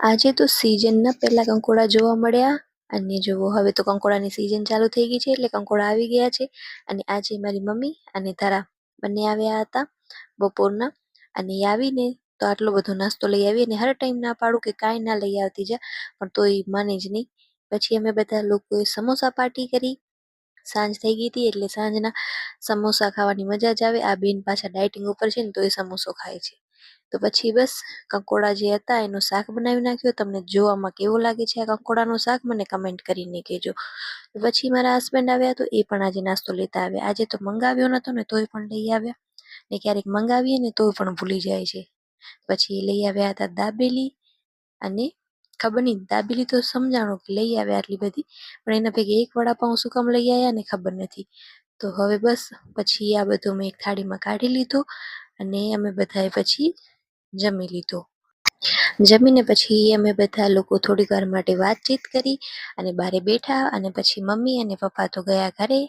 આજે તો સિઝનના પહેલાં કંકોડા જોવા મળ્યા અને જુઓ, હવે તો કંકોડાની સિઝન ચાલુ થઈ ગઈ છે એટલે કંકોડા આવી ગયા છે અને આજે મારી મમ્મી અને તારા બંને આવ્યા હતા બપોરના અને આવીને તો આટલો બધો નાસ્તો લઈ આવી અને હર ટાઈમ ના પાડું કે કાંઈ ના લઈ આવતી જા, પણ તોય માને જ નહીં. પછી અમે બધા લોકોએ સમોસા પાર્ટી કરી. સાંજ થઈ ગઈ હતી એટલે સાંજના સમોસા ખાવાની મજા જ આવે. આ બેન પાછા ડાયટિંગ ઉપર છે ને તો એ સમોસો ખાય છે. તો પછી બસ કંકોડા જે હતા એનું શાક બનાવી નાખ્યું. તમને જોવામાં કેવું લાગે છે આ કંકોડાનું શાક? મને કમેન્ટ કરીને કહેજો. પછી મારા હસબન્ડ આવ્યા તો એ પણ આજે નાસ્તો લેતા આવ્યા. આજે તો મંગાવ્યો નતો ને તોય પણ લઈ આવ્યા. ને ક્યારેક મંગાવીએ ને તોય પણ ભૂલી જાય છે. પછી લઈ આવ્યા હતા દાબેલી અને ખબર નહીં, દાબેલી તો સમજાણું કે લઈ આવ્યા આટલી બધી, પણ એના ભેગી એક વડાપાઉં શું કામ લઈ આવ્યા ને ખબર નથી. તો હવે બસ પછી આ બધું મેં એક થાળીમાં કાઢી લીધું અને અમે બધાએ પછી જમી લીધો. જમીને પછી અમે બધા લોકો થોડીક વાર માટે વાતચીત કરી અને બારે બેઠા અને પછી મમ્મી અને પપ્પા તો ગયા ઘરે.